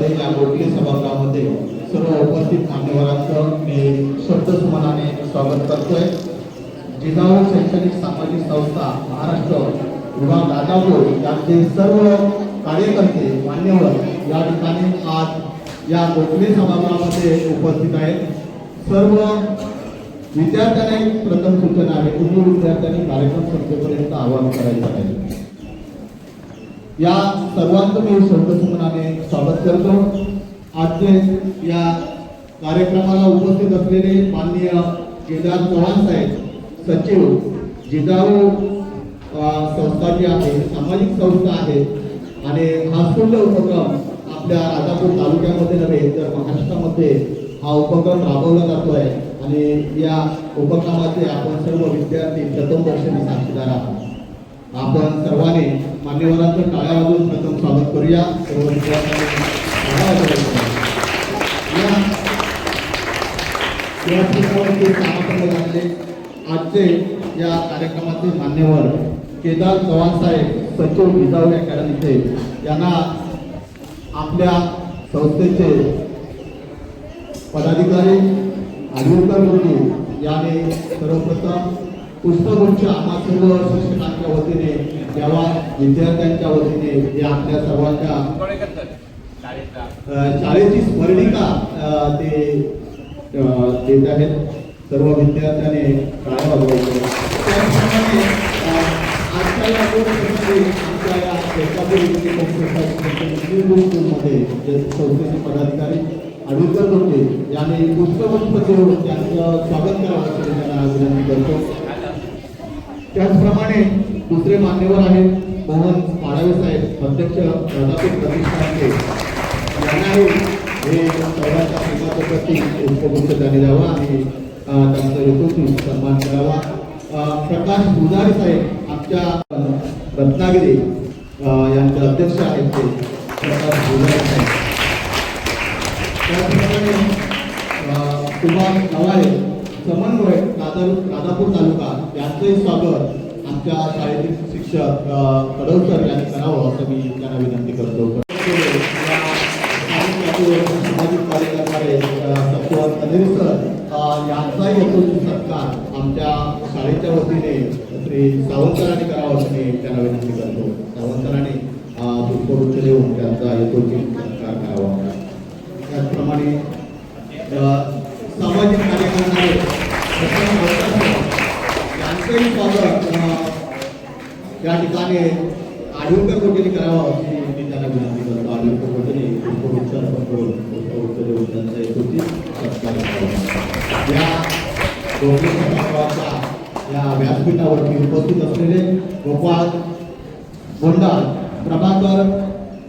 झाले या गोटली सभागृहामध्ये सर्व उपस्थित मान्यवरांचं मी शब्दसुमनाने स्वागत करतोय. जिजाऊ शैक्षणिक सामाजिक संस्था महाराष्ट्र विभाग राजापूर यांचे सर्व कार्यकर्ते मान्यवर या ठिकाणी आज या गोखले सभागृहामध्ये उपस्थित आहेत. सर्व विद्यार्थ्यांना एक प्रथम सूचना आहे. तुम्ही विद्यार्थ्यांनी कार्यक्रम संपेपर्यंत आवाहन करायचं आहे. या सर्वांचं मी शब्दसुमनाने स्वागत करतो. आजचे या कार्यक्रमाला उपस्थित असलेले माननीय केदार चव्हाण साहेब सचिव जिजाऊ संस्था जी आहे सामाजिक संस्था आहे आणि हा सुंदर उपक्रम आपल्या राजापूर तालुक्यामध्ये नव्हे तर महाराष्ट्रामध्ये हा उपक्रम राबवला जातो आहे आणि या उपक्रमाचे आपण सर्व विद्यार्थी प्रथम वर्षाने साक्षीदार आहोत. आपण सर्वांनी मान्यवरांचं टाळ्या वाजून प्रथम स्वागत करूया. सर्व विद्यार्थ्यांनी आजचे या कार्यक्रमाचे मान्यवर केदार चव्हाण साहेब सचिव विजाऊ अकॅडमीचे यांना आपल्या संस्थेचे पदाधिकारी आदिवकर मुर्मू याने सर्वप्रथम पुष्पगुच्छ आम्हा सर्व शिक्षकांच्या वतीने द्यावा विद्यार्थ्यांच्या वतीने जे आपल्या सर्वांच्या शाळेची स्मरणिका ते देत आहेत. सर्व विद्यार्थ्याने टाळ्या वाजवायचे. त्याचप्रमाणे आजच्या या दोन आमच्या या शेतापूर जे संस्थेचे पदाधिकारी आडुलकर होते यांनी पुष्पगुच्छ देऊन त्यांचं स्वागत करावं असं मी त्यांना विनंती करतो. त्याचप्रमाणे दुसरे मान्यवर आहेत मोहन पाडवे साहेब अध्यक्ष राधापूर प्रतिष्ठानचे. यांनाही हे सर्वांच्या प्रेमाचं प्रती पुष्पगुच्छ त्यांनी द्यावा आणि त्यांचा यथोचित सन्मान करावा. प्रकाश पुजारी साहेब आमच्या रत्नागिरी यांचे अध्यक्ष आहेत ते. प्रकाश पुजारी साहेब. त्याचप्रमाणे अ, सुभाष नवाळे समन्वय राधा राधापूर तालुका यांचंही स्वागत आमच्या शाळेतील शिक्षक कडवकर यांनी करावं असं मी त्यांना विनंती करतो. सामाजिक कार्यकर्ते करणारे सर यांचाही यथोचित सत्कार आमच्या शाळेच्या वतीने श्री सावंतरांनी करावा असं मी त्यांना विनंती करतो सावंतरांनी अ, पुष्पगुच्छ देऊन त्यांचा यथोचित सत्कार करावा त्याचप्रमाणे अ, सामाजिक कार्य करणारे प्रसन्न भट्टाचार्य यांचंही स्वागत अ, या ठिकाणी आढळकर कोटेने करावं अशी मी त्यांना विनंती करतो आढळकर कोटेने पुष्पगुच्छ अर्पण करून पुष्पगुच्छ देऊन त्यांचा यथोचित सत्कार करावा या दोन्ही सभागृहाच्या या व्यासपीठावरती उपस्थित असलेले गोपाळ गोंडाळ प्रभाकर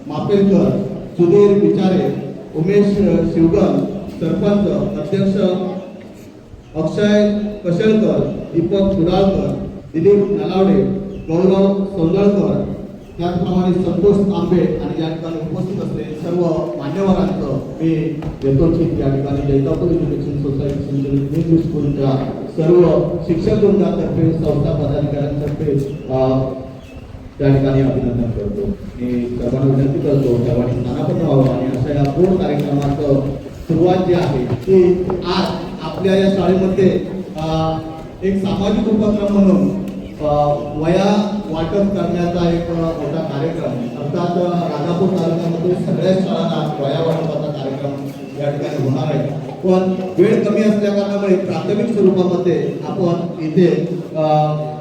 मापेलकर सुधीर विचारे उमेश शिवगल सरपंच अध्यक्ष अक्षय कशेळकर दीपक कुडाळकर दिलीप नलावडे गौरव सोंदळकर त्याचप्रमाणे संतोष तांबे आणि या ठिकाणी उपस्थित असलेले सर्व मान्यवरांचं मी यथोचित या ठिकाणी. जैतापूर एज्युकेशन सोसायटी संचलित इंग्लिश स्कूलच्या सर्व शिक्षक वृंदातर्फे संस्था पदाधिकाऱ्यांतर्फे त्या ठिकाणी अभिनंदन करतो. मी सर्वांना विनंती करतो सर्वांनी स्थानापन्न व्हावं आणि अशा या पूर्ण कार्यक्रमाचं सुरुवात जी आहे ती आज आपल्या या शाळेमध्ये एक सामाजिक उपक्रम म्हणून वया वाटप करण्याचा एक मोठा कार्यक्रम अर्थात राजापूर तालुक्यामध्ये सगळ्याच शाळांना वया वाटपाचा कार्यक्रम या ठिकाणी होणार आहे. पण वेळ कमी असल्या कारणामुळे प्राथमिक स्वरूपामध्ये आपण इथे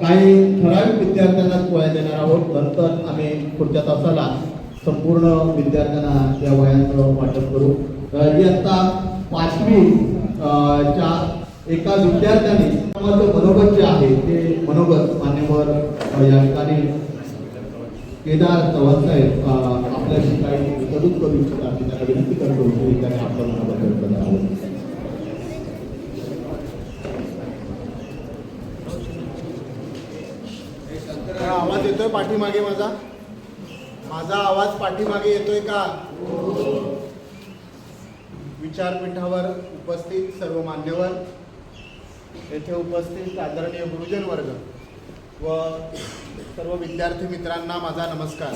काही ठराविक विद्यार्थ्यांना वया देणार आहोत. नंतर आम्ही पुढच्या तासाला संपूर्ण विद्यार्थ्यांना त्या वयांचं वाटप करू. अं, इयत्ता पाचवी च्या एका विद्यार्थ्याने मनोगत जे आहे ते मनोगत मान्यवर या ठिकाणी केदार चव्हाण साहेब आपल्याशी काही करूच करू इच्छितात मी त्यांना विनंती करतो की त्यांनी आपलं मनोगत करत आहोत आवाज येतोय पाठीमागे माझा? माझा आवाज पाठीमागे येतोय का? विचारपीठावर उपस्थित सर्व मान्यवर येथे उपस्थित आदरणीय गुरुजन वर्ग व सर्व विद्यार्थी मित्रांना माझा नमस्कार.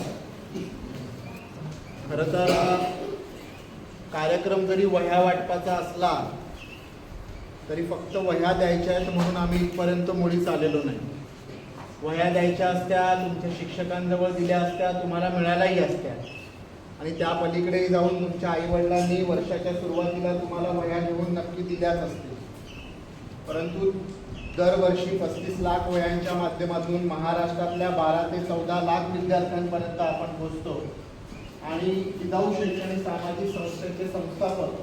खरं तर कार्यक्रम जरी वह्या वाटपाचा असला तरी फक्त वह्या द्यायच्या आहेत म्हणून आम्ही इथपर्यंत मुळीच आलेलो नाही. वह्या द्यायच्या असत्या तुमच्या शिक्षकांजवळ दिल्या असत्या तुम्हाला मिळाल्याही असत्या. आणि त्या पलीकडे जाऊन तुमच्या आईवडिलांनी वर्षाच्या सुरुवातीला तुम्हाला वह्या घेऊन नक्की दिल्याच असतील. परंतु दरवर्षी पस्तीस लाख वह्यांच्या माध्यमातून महाराष्ट्रातल्या बारा ते चौदा लाख विद्यार्थ्यांपर्यंत आपण पोचतो आणि जिजाऊ शैक्षणिक सामाजिक संस्थेचे संस्थापक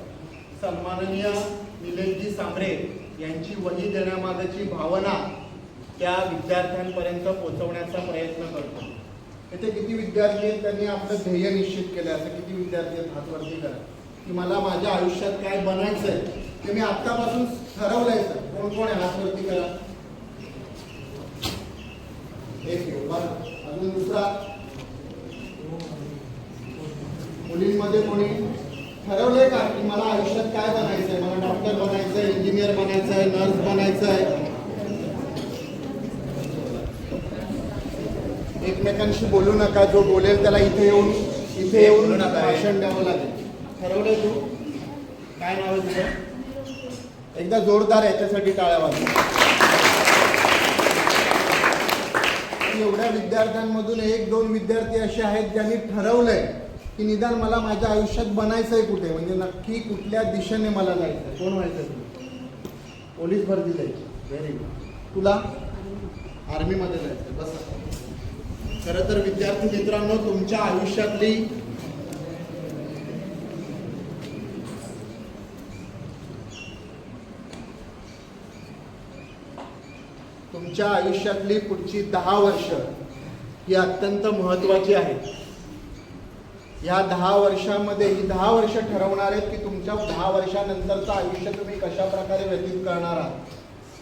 सन्माननीय निलेशजी सांबरे यांची वही देण्यामागची भावना त्या विद्यार्थ्यांपर्यंत पोहोचवण्याचा प्रयत्न करतो. इथे किती विद्यार्थी आहेत त्यांनी आपलं ध्येय निश्चित केलं असं किती विद्यार्थी आहेत हातवरती करा. की मला माझ्या आयुष्यात काय बनायचं आहे ते मी आत्तापासून ठरवलंय सर. कोण कोण आहे हातवरती करा? एक अजून दुसरा? मुलींमध्ये कोणी ठरवलंय का की मला आयुष्यात काय बनायचंय? मला डॉक्टर बनायचंय इंजिनियर बनायचंय नर्स बनायचंय? एकमेकांशी बोलू नका. जो बोलेल त्याला इथे येऊन इथे येऊन भाषण द्यावं लागेल. ठरवलंय तू? काय नाव आहे तुझं? एकदा जोरदार याच्यासाठी टाळ्या वाजवा. एवढ्या विद्यार्थ्यांमधून एक दोन विद्यार्थी असे आहेत ज्यांनी ठरवलंय की निदान मला माझ्या आयुष्यात बनायचं आहे कुठे? म्हणजे नक्की कुठल्या दिशेने मला जायचं आहे? कोण व्हायचं तुला पोलीस भरती जायची व्हेरी गुड तुला आर्मीमध्ये जायचं बस. खरं तर विद्यार्थी मित्रांनो तुमच्या आयुष्यातली तुमच्या आयुष्यातली पुढची दहा वर्ष ही अत्यंत महत्वाची आहेत. या दहा वर्षामध्ये ही दहा वर्ष ठरवणार आहेत की तुमच्या दहा वर्षानंतरचं आयुष्य तुम्ही कशा प्रकारे व्यतीत करणार आहात?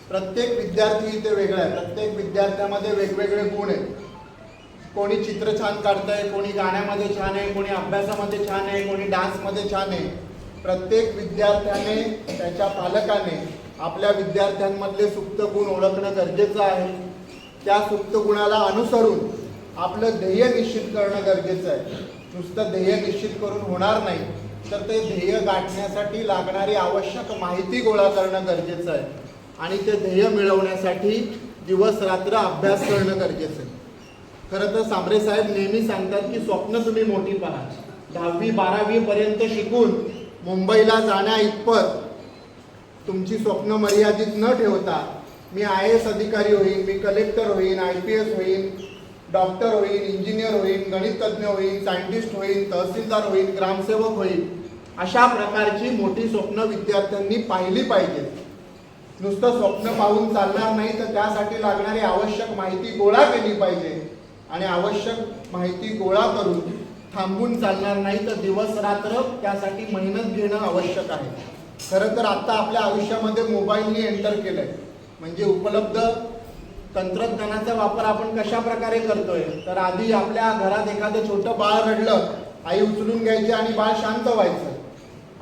प्रत्येक विद्यार्थी इथे वेगळा आहे. प्रत्येक विद्यार्थ्यामध्ये वेगवेगळे गुण आहेत. कोणी चित्र छान काढतंय कोणी गाण्यामध्ये छान आहे कोणी अभ्यासामध्ये छान आहे कोणी डान्समध्ये छान आहे. प्रत्येक विद्यार्थ्याने त्याच्या पालकाने आपल्या विद्यार्थ्यांमधले सुप्त गुण ओळखणं गरजेचं आहे. त्या सुप्त गुणाला अनुसरून आपलं ध्येय निश्चित करणं गरजेचं आहे. नुसतं ध्येय निश्चित करून होणार नाही तर ते ध्येय गाठण्यासाठी लागणारी आवश्यक माहिती गोळा करणं गरजेचं आहे. आणि ते ध्येय मिळवण्यासाठी दिवस रात्र अभ्यास करणं गरजेचं आहे. खरं तर सांबरे साहेब नेहमी सांगतात की स्वप्न तुम्ही मोठी पहा. दहावी बारावी पर्यंत शिकून मुंबईला जाण्या इतपत तुमची स्वप्न मर्यादित न ठेवता मी आय एस अधिकारी होईन मी कलेक्टर होईन आय पी एस होईन डॉक्टर होईल इंजिनियर होईल गणितज्ञ होईल सायंटिस्ट होईल तहसीलदार होईल ग्रामसेवक होईल अशा प्रकारची मोठी स्वप्न विद्यार्थ्यांनी पाहिली पाहिजेत नुसतं स्वप्न पाहून चालणार नाही तर त्यासाठी लागणारी आवश्यक माहिती गोळा केली पाहिजे. आणि आवश्यक माहिती गोळा करून थांबून चालणार नाही तर दिवस रात्र त्यासाठी मेहनत घेणं आवश्यक आहे. खरं तर आता आपल्या आयुष्यामध्ये मोबाईलने एंटर केलंय. म्हणजे उपलब्ध तंत्रज्ञानाचा वापर आपण कशा प्रकारे करतोय? तर आधी आपल्या घरात एखादं छोटं बाळ रडलं आई उचलून घ्यायची आणि बाळ शांत व्हायचं.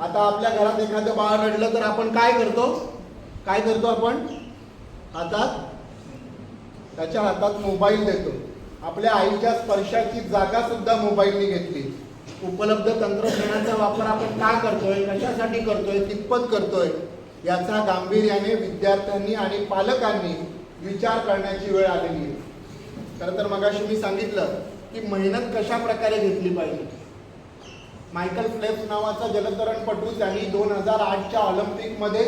आता आपल्या घरात एखादं बाळ रडलं तर आपण काय करतो? काय करतो आपण? हातात त्याच्या हातात मोबाईल देतो. आपल्या आईच्या स्पर्शाची जागा सुद्धा मोबाईलने घेतली. उपलब्ध तंत्रज्ञानाचा वापर आपण का करतोय? कशासाठी करतोय? कितपत करतोय? याचा गांभीर्याने विद्यार्थ्यांनी आणि पालकांनी विचार करण्याची वेळ आलेली आहे. खरं तर मगाशी मी सांगितलं की मेहनत कशा प्रकारे घेतली पाहिजे? मायकल फ्लेप्स नावाचा जलतरणपटू त्यांनी दोन हजार आठच्या ऑलिम्पिकमध्ये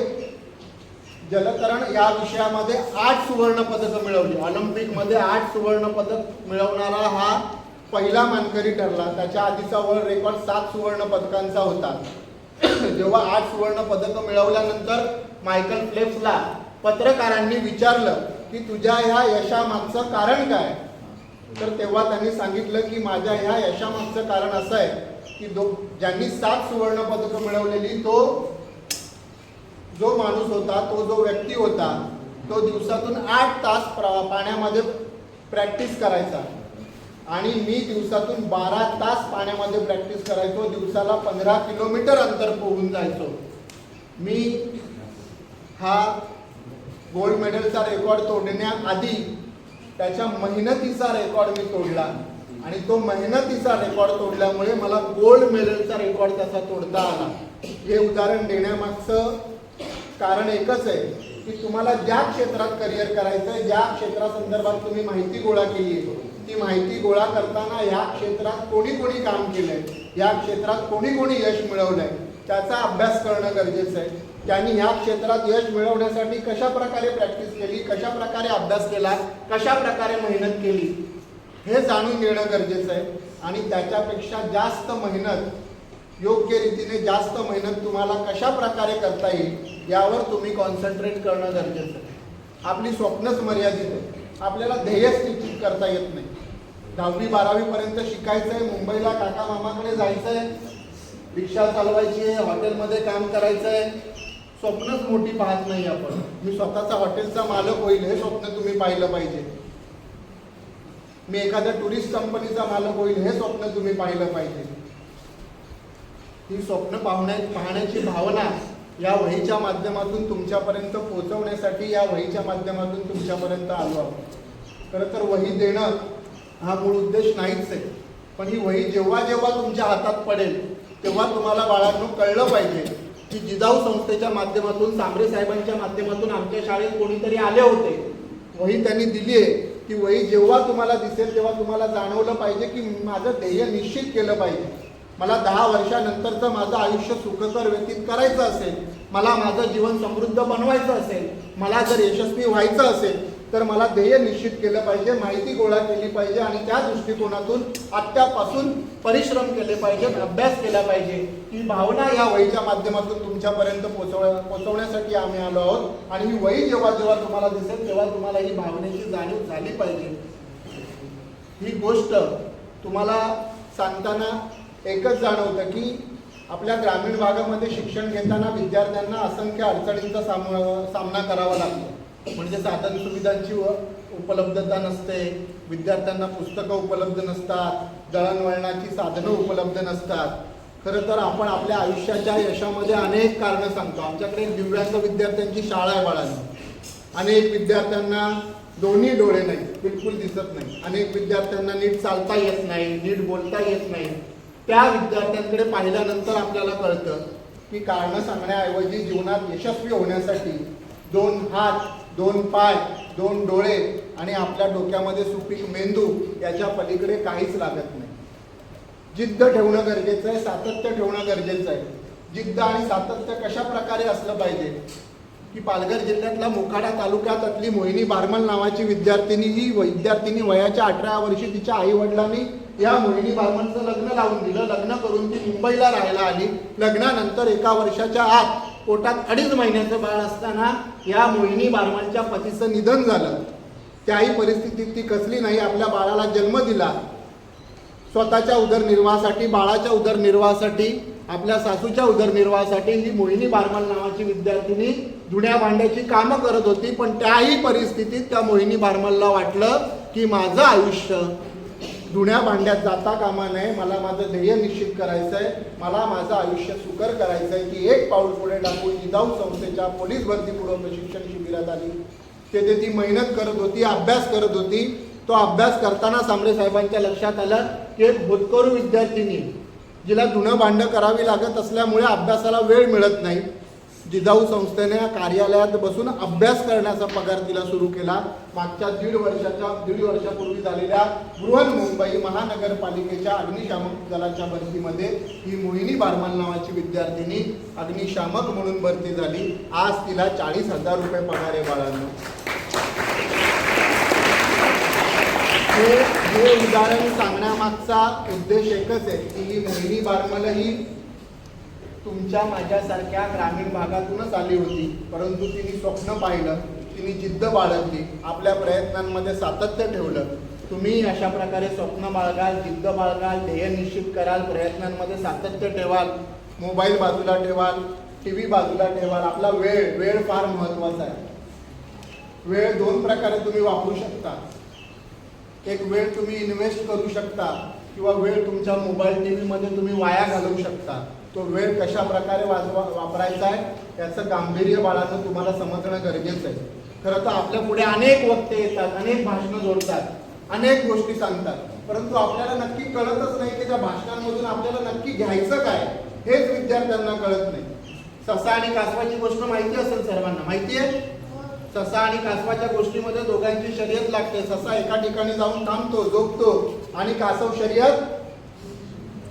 जलतरण या विषयामध्ये आठ सुवर्ण पदकं मिळवली. ऑलिम्पिकमध्ये आठ सुवर्ण पदक मिळवणारा हा पहिला मानकरी ठरला. त्याच्या आधीचा वर्ल्ड रेकॉर्ड सात सुवर्ण पदकांचा होता. जेव्हा आठ सुवर्ण पदकं मिळवल्यानंतर मायकल फ्लेप्सला पत्रकारांनी विचारलं की तुझ्या ह्या यशामागचं कारण काय? तर तेव्हा त्यांनी सांगितलं की माझ्या ह्या यशामागचं कारण असं आहे की दो ज्यांनी सात सुवर्ण पदकं मिळवलेली तो जो माणूस होता तो जो व्यक्ती होता तो दिवसातून आठ तास पाण्यामध्ये प्रॅक्टिस करायचा. आणि मी दिवसातून बारा तास पाण्यामध्ये प्रॅक्टिस करायचो दिवसाला पंधरा किलोमीटर अंतर पोहून जायचो. मी हा गोल्ड मेडलचा रेकॉर्ड तोडण्याआधी त्याच्या मेहनतीचा रेकॉर्ड मी तोडला. आणि तो मेहनतीचा रेकॉर्ड तोडल्यामुळे मला गोल्ड मेडलचा रेकॉर्ड त्याचा तोडता आला. हे उदाहरण देण्यामागचं कारण एकच आहे की तुम्हाला ज्या क्षेत्रात करिअर करायचं आहे ज्या क्षेत्रासंदर्भात तुम्ही माहिती गोळा केली आहे ती माहिती गोळा करताना या क्षेत्रात कोणी कोणी काम केलंय या क्षेत्रात कोणी कोणी यश मिळवलंय त्याचा अभ्यास करणं गरजेचं आहे. त्यांनी ह्या क्षेत्रात यश मिळवण्यासाठी कशा प्रकारे प्रॅक्टिस केली कशा प्रकारे अभ्यास केला कशा प्रकारे मेहनत केली हे जाणून घेणं गरजेचं आहे. आणि त्याच्यापेक्षा जास्त मेहनत योग्य रीतीने जास्त मेहनत तुम्हाला कशा प्रकारे करता येईल यावर तुम्ही कॉन्सन्ट्रेट करणं गरजेचं आहे. आपली स्वप्नच मर्यादित आहे. आपल्याला ध्येयच निश्चित करता येत नाही. दहावी बारावीपर्यंत शिकायचं आहे मुंबईला काका मामाकडे जायचं आहे रिक्षा चालवायची आहे हॉटेलमध्ये काम करायचं आहे स्वप्नच मोठी पाहत नाही आपण. मी स्वतःचा हॉटेलचा मालक होईल हे स्वप्न तुम्ही पाहिलं पाहिजे. मी एखाद्या टुरिस्ट कंपनीचा मालक होईल हे स्वप्न तुम्ही पाहिलं पाहिजे. ही स्वप्न पाहण्या पाहण्याची भावना या वहीच्या माध्यमातून तुमच्यापर्यंत पोहोचवण्यासाठी या वहीच्या माध्यमातून तुमच्यापर्यंत आलो आहोत. खरं तर वही देणं हा मूळ उद्देश नाहीच आहे. पण ही वही जेव्हा जेव्हा तुमच्या हातात पडेल तेव्हा तुम्हाला बाळांनो कळलं पाहिजे. की जिजाऊ संस्थेच्या माध्यमातून सांबरे साहेबांच्या माध्यमातून आमच्या शाळेत कोणीतरी आले होते. वही त्यांनी दिली आहे की वही जेव्हा तुम्हाला दिसेल तेव्हा तुम्हाला जाणवलं पाहिजे की माझं ध्येय निश्चित केलं पाहिजे. मला दहा वर्षानंतरचं माझं आयुष्य सुखकर व्यतीत करायचं असेल मला माझं जीवन समृद्ध बनवायचं असेल मला जर यशस्वी व्हायचं असेल तर मला ध्येय निश्चित केलं पाहिजे माहिती गोळा केली पाहिजे आणि त्या दृष्टिकोनातून आत्तापासून परिश्रम केले पाहिजेत अभ्यास केला पाहिजे. ही भावना या वहीच्या माध्यमातून तुमच्यापर्यंत पोचव पोचवण्यासाठी आम्ही आलो आहोत. आणि ही वही जेव्हा जेव्हा तुम्हाला दिसेल तेव्हा तुम्हाला ही भावनेची जाणीव झाली पाहिजे. ही गोष्ट तुम्हाला सांगताना एकच जाणवतं की आपल्या ग्रामीण भागामध्ये शिक्षण घेताना विद्यार्थ्यांना असंख्य अडचणींचा सामना सामना करावा लागतो. म्हणजे साधन सुविधांची व उपलब्धता नसते विद्यार्थ्यांना पुस्तकं उपलब्ध नसतात दळणवळणाची साधनं उपलब्ध नसतात. खरं तर आपण आपल्या आयुष्याच्या यशामध्ये अनेक कारणं सांगतो. आमच्याकडे दिव्यांग विद्यार्थ्यांची शाळा आहे बाळांनी. अनेक विद्यार्थ्यांना दोन्ही डोळे नाही बिलकुल दिसत नाही. अनेक विद्यार्थ्यांना नीट चालता येत नाही नीट बोलता येत नाही. त्या विद्यार्थ्यांकडे पाहिल्यानंतर आपल्याला कळतं की कारणं सांगण्याऐवजी जीवनात यशस्वी होण्यासाठी दोन हात दोन पाय दोन डोळे आणि आपल्या डोक्यामध्ये सुपीक मेंदू याच्या पलीकडे काहीच लागत नाही. जिद्द ठेवणं गरजेचं आहे सातत्य ठेवणं गरजेचं आहे. जिद्द आणि सातत्य कशा प्रकारे असलं पाहिजे? की पालघर जिल्ह्यातल्या मोखाडा तालुक्यातली मोहिनी बारमल नावाची विद्यार्थिनी ही विद्यार्थिनी वयाच्या अठरा वर्षी तिच्या आई वडिलांनी या मोहिनी बारमलचं लग्न लावून दिलं. लग्न करून ती मुंबईला राहायला आली. लग्नानंतर एका वर्षाच्या आत पोटात अडीच महिन्याचं बाळ असताना या मोहिनी बारमलच्या पतीचं निधन झालं. त्याही परिस्थितीत ती कसली नाही आपल्या बाळाला जन्म दिला. स्वतःच्या उदरनिर्वाहासाठी बाळाच्या उदरनिर्वाहासाठी आपल्या सासूच्या उदरनिर्वाहासाठी ही मोहिनी बारमल नावाची विद्यार्थिनी जुन्या भांड्याची कामं करत होती पण त्याही परिस्थितीत त्या मोहिनी बारमलला वाटलं की माझं आयुष्य जुन्या भांड्यात जाता कामा नये मला माझं ध्येय निश्चित करायचं आहे मला माझं आयुष्य सुकर करायचं आहे की एक पाऊल पुढे टाकून जिजाऊ संस्थेच्या पोलीस भरती पुढं प्रशिक्षण शिबिरात आली. तेथे ती मेहनत करत होती अभ्यास करत होती. तो अभ्यास करताना सामरे साहेबांच्या लक्षात आलं की एक विद्यार्थिनी जिला जुनं भांडं करावी लागत असल्यामुळे अभ्यासाला वेळ मिळत नाही. जिजाऊ संस्थेने कार्यालयात बसून अभ्यास करण्याचा पगार तिला सुरू केला. मागच्या दीड वर्षाच्या दीड वर्षापूर्वी झालेल्या बृहन मुंबई महानगरपालिकेच्या अग्निशामक दलाच्या भरतीमध्ये ही मोहिनी बारमल नावाची विद्यार्थिनी अग्निशामक म्हणून भरती झाली. आज तिला चाळीस हजार रुपये पगार आहे बाळांना. हे उदाहरण सांगण्यामागचा उद्देश एकच आहे की ही मोहिनी बारमल ही तुमच्या माझ्यासारख्या ग्रामीण भागातूनच आली होती. परंतु तिने स्वप्न पाहिलं तिने जिद्द बाळगली आपल्या प्रयत्नांमध्ये सातत्य ठेवलं. तुम्ही अशा प्रकारे स्वप्न बाळगाल जिद्द बाळगाल ध्येय निश्चित कराल प्रयत्नांमध्ये सातत्य ठेवाल मोबाईल बाजूला ठेवाल टी व्ही बाजूला ठेवाल. आपला वेळ वेळ फार महत्त्वाचा आहे. वेळ दोन प्रकारे तुम्ही वापरू शकता. एक वेळ तुम्ही इन्व्हेस्ट करू शकता किंवा वेळ तुमच्या मोबाईल टी व्हीमध्ये तुम्ही वाया घालवू शकता. तो वेळ कशा प्रकारे वाजवा वापरायचा आहे याचं गांभीर्य बाळाचं तुम्हाला समजणं गरजेचं आहे. खरं तर आपल्या पुढे अनेक वक्ते येतात अनेक भाषणं जोडतात अनेक गोष्टी सांगतात. परंतु आपल्याला नक्की कळतच नाही की त्या भाषणांमधून आपल्याला नक्की घ्यायचं काय हेच विद्यार्थ्यांना कळत नाही. ससा आणि कासवाची गोष्ट माहिती असेल सर्वांना माहिती आहे? ससा आणि कासवाच्या गोष्टीमध्ये दोघांची शर्यत लागते. ससा एका ठिकाणी जाऊन थांबतो झोपतो आणि कासव शर्यत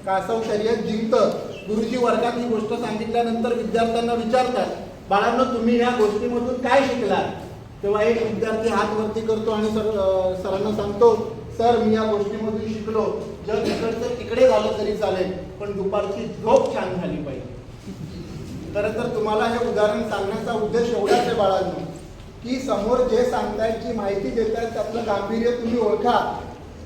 कासव शर्यत जिंकतं. गुरुजी वर्गात ही गोष्ट सांगितल्यानंतर विद्यार्थ्यांना विचारतात बाळांनो तुम्ही या गोष्टीमधून काय शिकलात? तेव्हा एक विद्यार्थी हात वरती करतो आणि सर सरांना सांगतो सर मी या गोष्टीमधून शिकलो. जर तिकडचं तिकडे झालं तरी चालेल पण दुपारची झोप छान झाली पाहिजे. खरं तर तुम्हाला हे उदाहरण सांगण्याचा उद्देश एवढाच आहे बाळांनो. की समोर जे सांगतायत जी माहिती देत आहेत त्यातलं गांभीर्य तुम्ही ओळखा.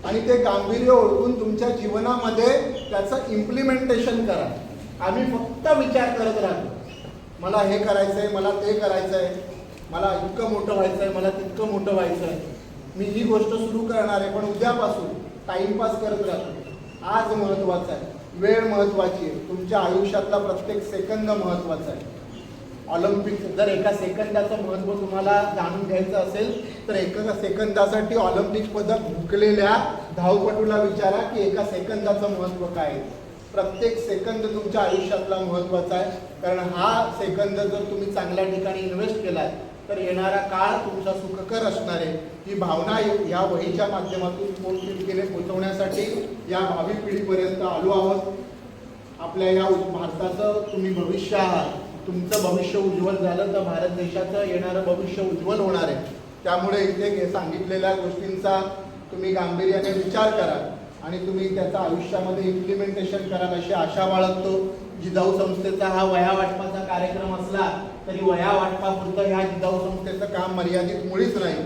आणि ते गांभीर्य ओळखून तुमच्या जीवनामध्ये त्याचं इम्प्लिमेंटेशन करा. आम्ही फक्त विचार करत राहतो. मला हे करायचंय मला ते करायचंय. मला इतकं मोठं व्हायचंय मला तितकं मोठं व्हायचंय. मी ही गोष्ट सुरू करणार आहे पण उद्यापासून टाइमपास करत राहतो. आज महत्त्वाचा आहे. वेळ महत्वाची आहे. तुमच्या आयुष्यातला प्रत्येक सेकंद महत्त्वाचा आहे. ऑलिम्पिक जर एका सेकंदाचं महत्त्व तुम्हाला जाणून घ्यायचं असेल तर एका सेकंदासाठी ऑलिम्पिक पदक भुकलेल्या धावपटूला विचारा की एका सेकंदाचं महत्त्व काय आहे. प्रत्येक सेकंद तुमच्या आयुष्यातला महत्त्वाचा आहे. कारण हा सेकंद जर तुम्ही चांगल्या ठिकाणी इन्व्हेस्ट केलाय तर येणारा काळ तुमचा सुखकर असणार आहे. ही भावना या वहीच्या माध्यमातून पोट पोचवण्यासाठी या भावी पिढीपर्यंत आलो आहोत. आपल्या या भारताचं तुम्ही भविष्य आहात. तुमचं भविष्य उज्ज्वल झालं तर भारत देशाचं येणारं भविष्य उज्ज्वल होणार आहे. त्यामुळे इथे हे सांगितलेल्या गोष्टींचा तुम्ही गांभीर्याने विचार करा आणि तुम्ही त्याचं आयुष्यामध्ये इम्प्लिमेंटेशन कराल अशी आशा बाळगतो. जिजाऊ संस्थेचा हा वया वाटपाचा कार्यक्रम असला तरी वया वाटपापुरतं ह्या जिजाऊ संस्थेचं काम मर्यादित मुळीच नाही.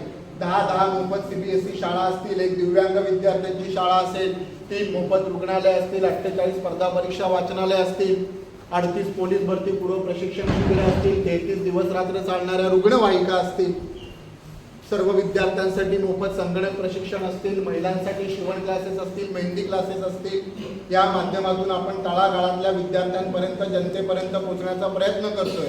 दहा दहा मोफत सी बी सीबीएसई शाळा असतील एक दिव्यांग विद्यार्थ्यांची शाळा असेल तीन मोफत रुग्णालय असतील अठ्ठेचाळीस स्पर्धा परीक्षा वाचनालय असतील अडतीस पोलीस भरती पूर्व प्रशिक्षण शिबिरे असतील तेहतीस दिवस रात्र चालणाऱ्या रुग्णवाहिका असतील. सर्व विद्यार्थ्यांसाठी मोफत संगणक प्रशिक्षण असतील महिलांसाठी शिवण क्लासेस असतील मेहंदी क्लासेस असतील. या माध्यमातून आपण तळागाळातल्या विद्यार्थ्यांपर्यंत जनतेपर्यंत पोहोचण्याचा प्रयत्न करतोय.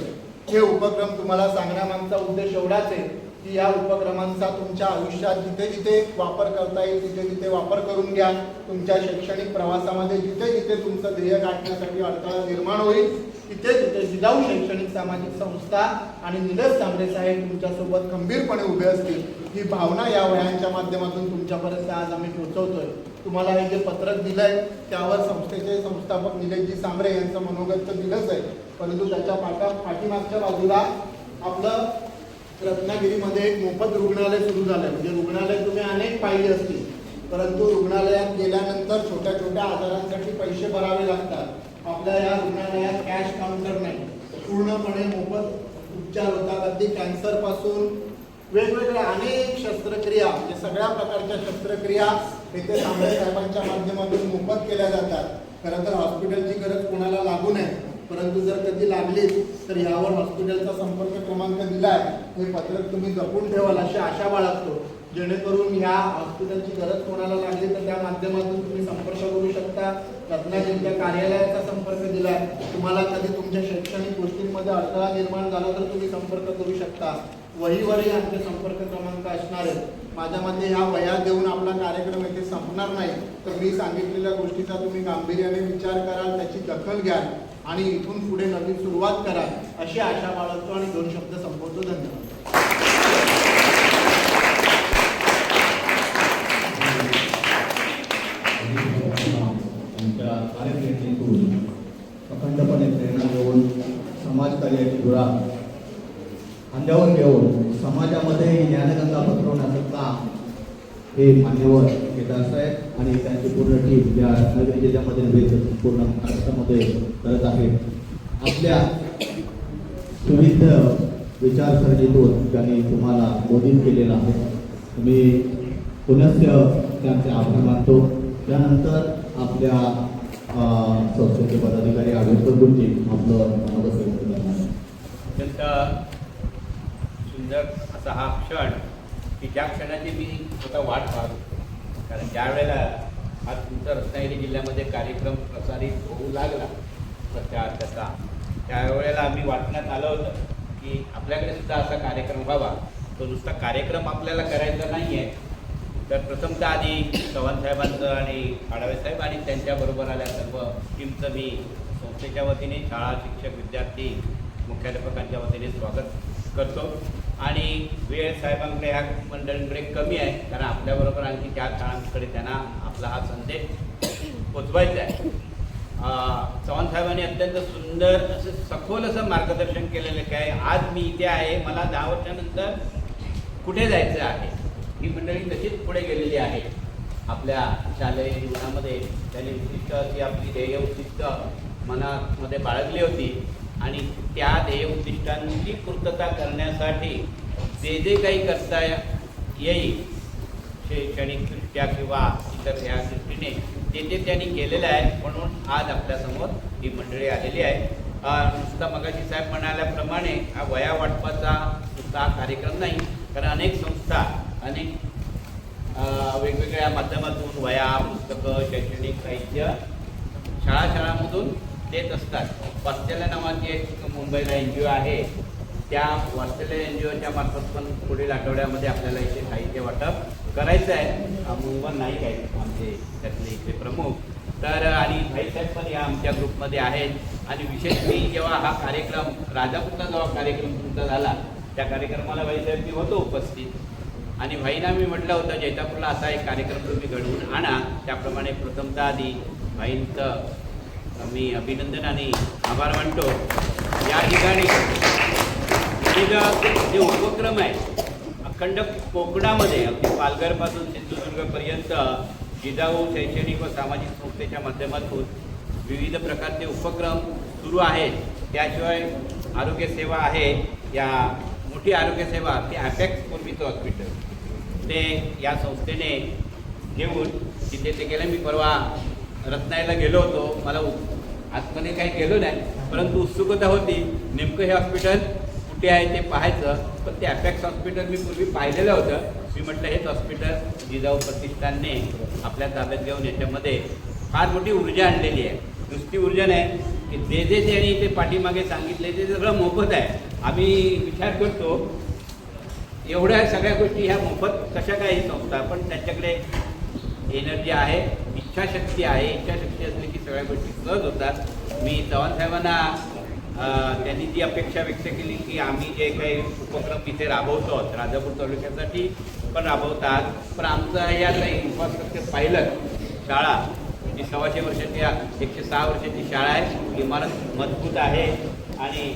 हे उपक्रम तुम्हाला सांगण्यामागचा उद्देश एवढाच आहे. की या उपक्रमांचा तुमच्या आयुष्यात जिथे जिथे वापर करता येईल तिथे तिथे वापर करून घ्या. तुमच्या शैक्षणिक प्रवासामध्ये जिथे जिथे तुमचं ध्येय गाठण्यासाठी अडथळा निर्माण होईल तिथे तिथे जिजाऊ शैक्षणिक सामाजिक संस्था आणि निलेश तांबरे साहेब तुमच्यासोबत खंबीरपणे उभे असतील. ही भावना या वयांच्या माध्यमातून तुमच्यापर्यंत आज आम्ही पोहोचवतोय. तुम्हाला हे जे पत्रक दिलंय त्यावर संस्थेचे संस्थापक निलेशजी सांबरे यांचं मनोगत तर दिलंच आहे. परंतु त्याच्या पाठा पाठीमागच्या बाजूला आपलं रत्नागिरीमध्ये एक मोफत रुग्णालय सुरू झालंय. म्हणजे रुग्णालय तुम्ही अनेक पाहिजे असतील. परंतु रुग्णालयात गेल्यानंतर छोट्या छोट्या आजारांसाठी पैसे भरावे लागतात. आपल्या या रुग्णालयात कॅश काउंटर नाही. पूर्णपणे मोफत उपचार होतात. अगदी कॅन्सरपासून वेगवेगळ्या अनेक शस्त्रक्रिया म्हणजे सगळ्या प्रकारच्या शस्त्रक्रिया इथे साहेबांच्या माध्यमातून मोफत केल्या जातात. खरं तर हॉस्पिटलची गरज कोणाला लागू नये. परंतु जर कधी लागलीच तर यावर हॉस्पिटलचा संपर्क क्रमांक दिलाय हे पत्रक तुम्ही जपून ठेवाल अशी आशा बाळगतो. जेणेकरून या हॉस्पिटलची गरज कोणाला लागली तर त्या माध्यमातून तुम्ही संपर्क करू शकता. रत्नागिरीच्या कार्यालयाचा संपर्क दिलाय तुम्हाला कधी तुमच्या शैक्षणिक गोष्टींमध्ये अडथळा निर्माण झाला तर तुम्ही संपर्क करू शकता. वहीवरही आमचे संपर्क क्रमांक असणार आहेत. माझ्या मते ह्या वया देऊन आपला कार्यक्रम येथे संपणार नाही. तर मी सांगितलेल्या गोष्टीचा तुम्ही गांभीर्याने विचार कराल त्याची दखल घ्याल. आणि इथून पुढे नवीन सुरुवात करा अशी आशा बाळगतो आणि दोन शब्द संपवतो. धन्यवाद. अखंडपणे प्रेरणा घेऊन समाजकार्याची धुरा खांद्यावर घेऊन समाजामध्ये ज्ञानगंगा पसरवण्याचं काम हे मान्यवर केदारसाहेब आणि त्यांची पूर्ण टीम या रत्नागिरी जिल्ह्यामध्ये नव्हे तर पूर्ण महाराष्ट्रामध्ये करत आहे आपल्या सुविध विचारसरणीतून त्यांनी तुम्हाला मोदीत केलेलं आहे. मी पुनश्च त्यांचे आभार मानतो. त्यानंतर आपल्या संस्थेचे पदाधिकारी आंबेडकर गुरुजी आपलं मनोगत व्यक्त करणार अत्यंत सुंदर असा हा क्षण की ज्या क्षणाची मी स्वतः वाट पाहत होतो. कारण ज्यावेळेला हा तुमचा रत्नागिरी जिल्ह्यामध्ये कार्यक्रम प्रसारित होऊ लागला प्रचार त्याचा त्यावेळेला आम्ही वाटण्यात आलं होतं की आपल्याकडे सुद्धा असा कार्यक्रम व्हावा. तो नुसता कार्यक्रम आपल्याला करायचा नाही आहे तर प्रथमतः आधी चव्हाण साहेबांचं आणि आढावे साहेब आणि त्यांच्याबरोबर आल्या सर्व टीमचं मी संस्थेच्या वतीने शाळा शिक्षक विद्यार्थी मुख्याध्यापकांच्या वतीने स्वागत करतो. आणि वेळ साहेबांकडे ह्या मंडळींकडे कमी आहे कारण आपल्याबरोबर आणखी त्या काळांकडे त्यांना आपला हा संदेश पोचवायचा आहे. चव्हाण साहेबांनी अत्यंत सुंदर असं सखोल असं मार्गदर्शन केलेलं काय आज मी इथे आहे मला दहा वर्षानंतर कुठे जायचं आहे? ही मंडळी तशीच पुढे गेलेली आहे. आपल्या शालेय जीवनामध्ये त्यांनी विशिष्ट अशी आपली ध्येय उद्दिष्ट मनामध्ये बाळगली होती. आणि त्या ध्येय उद्दिष्टांची पूर्तता करण्यासाठी जे जे काही करता येईल शैक्षणिकदृष्ट्या किंवा इतर ह्या दृष्टीने ते ते त्यांनी केलेलं आहे म्हणून आज आपल्यासमोर ही मंडळी आलेली आहे. नुसता मगाशी साहेब म्हणाल्याप्रमाणे हा वया वाटपाचा नुसता हा कार्यक्रम नाही कारण अनेक संस्था अनेक वेगवेगळ्या माध्यमातून वया पुस्तकं शैक्षणिक साहित्य शाळा शाळांमधून देत असतात. वात्सल्य नावाची एक मुंबईला एन जी ओ आहे. त्या वात्सल्य एन जी ओच्या मार्फत पण पुढील आठवड्यामध्ये आपल्याला इथे साहित्य वाटप करायचं आहे. मोहन नाईक आहेत आमचे त्यातले इथे प्रमुख. तर आणि भाईसाहेब पण या आमच्या ग्रुपमध्ये आहेत. आणि विशेष मी जेव्हा हा कार्यक्रम राजापूरचा जेव्हा कार्यक्रम तुमचा झाला त्या कार्यक्रमाला भाईसाहेब मी होतो उपस्थित. आणि भाईना मी म्हटलं होतं जैतापूरला असा एक कार्यक्रम तुम्ही घडवून आणा. त्याप्रमाणे प्रथमतः आधी भाईंचं मी अभिनंदन आणि आभार मानतो. या ठिकाणी विविध जे उपक्रम आहे अखंड कोकणामध्ये अगदी पालघरपासून सिंधुदुर्गपर्यंत जिजाऊ शैक्षणिक व सामाजिक संस्थेच्या माध्यमातून विविध प्रकारचे उपक्रम सुरू आहेत. त्याशिवाय आरोग्यसेवा आहे. या मोठी आरोग्यसेवा ती ॲपॅक्स पूर्वीचं हॉस्पिटल ते या संस्थेने घेऊन तिथे ते गेलं मी परवा रत्नाईला गेलो होतो. मला उ- आतमध्ये काही गेलो नाही. परंतु उत्सुकता होती. नेमकं हे हॉस्पिटल कुठे आहे ते पाहायचं. पण ते अपॅक्स हॉस्पिटल मी पूर्वी पाहिलेलं होतं. मी म्हटलं हेच हॉस्पिटल जिजाऊ प्रतिष्ठानने आपल्या ताब्यात घेऊन याच्यामध्ये फार मोठी ऊर्जा आणलेली आहे. नुसती ऊर्जा नाही की जे जे त्यांनी इथे पाठीमागे सांगितले ते सगळं मोफत आहे. आम्ही विचार करतो एवढ्या सगळ्या गोष्टी ह्या मोफत कशा काही संस्था पण त्यांच्याकडे एनर्जी आहे. इच्छाशक्ती आहे इच्छाशक्ती असली की सगळ्या गोष्टी सहज होतात. मी चव्हाण साहेबांना त्यांनी जी अपेक्षा व्यक्त केली की आम्ही जे काही उपक्रम इथे राबवतो आहोत राजापूर तालुक्यासाठी पण राबवतात. पण आमचं या काही इन्फ्रास्ट्रक्चर पाहिलं शाळा जी सव्वाशे वर्षाची एकशे सहा वर्षाची शाळा आहे इमारत मजबूत आहे. आणि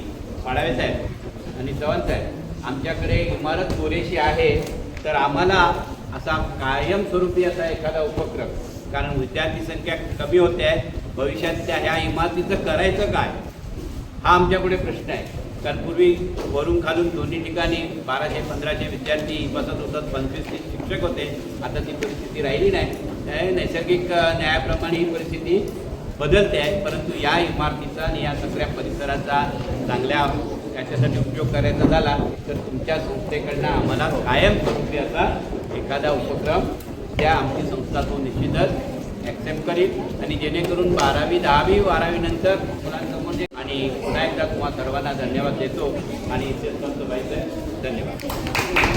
पाडावे साहेब आणि चव्हाण साहेब आमच्याकडे इमारत पुरेशी आहे तर आम्हाला असा कायमस्वरूपी असा एखादा उपक्रम कारण विद्यार्थी संख्या कमी होते आहे. भविष्यात त्या ह्या इमारतीचं करायचं काय? हा आमच्यापुढे प्रश्न आहे. कारण पूर्वी वरून खालून दोन्ही ठिकाणी बाराशे पंधराशे विद्यार्थी बसत होतात पंचवीस तीस शिक्षक होते. आता ती परिस्थिती राहिली नाही. नैसर्गिक न्यायाप्रमाणे ही परिस्थिती बदलते आहे. परंतु या इमारतीचा आणि या सगळ्या परिसराचा चांगल्या याच्यासाठी उपयोग करायचा झाला तर तुमच्या संस्थेकडनं आम्हाला कायम स्वरूपी असा एखादा उपक्रम त्या आमची संस्था तो निश्चितच ॲक्सेप्ट करील आणि जेणेकरून बारावी दहावी बारावीनंतर मुलांसमोर जे म्हणजे आणि पुन्हा एकदा तुम्हाला सर्वांना धन्यवाद देतो आणि इथे संत व्हायचं धन्यवाद.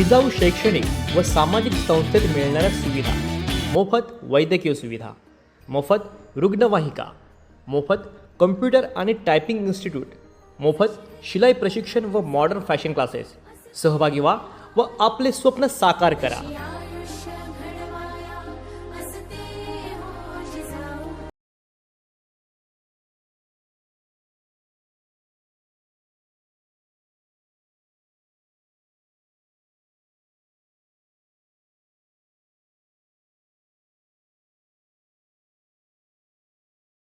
जिजाऊ शैक्षणिक व सामाजिक संस्थेत मिळणाऱ्या सुविधा. मोफत वैद्यकीय सुविधा. मोफत रुग्णवाहिका. मोफत कम्प्युटर आणि टायपिंग इन्स्टिट्यूट. मोफत शिलाई प्रशिक्षण व मॉडर्न फॅशन क्लासेस सहभागी व्हा व आपले स्वप्न साकार करा.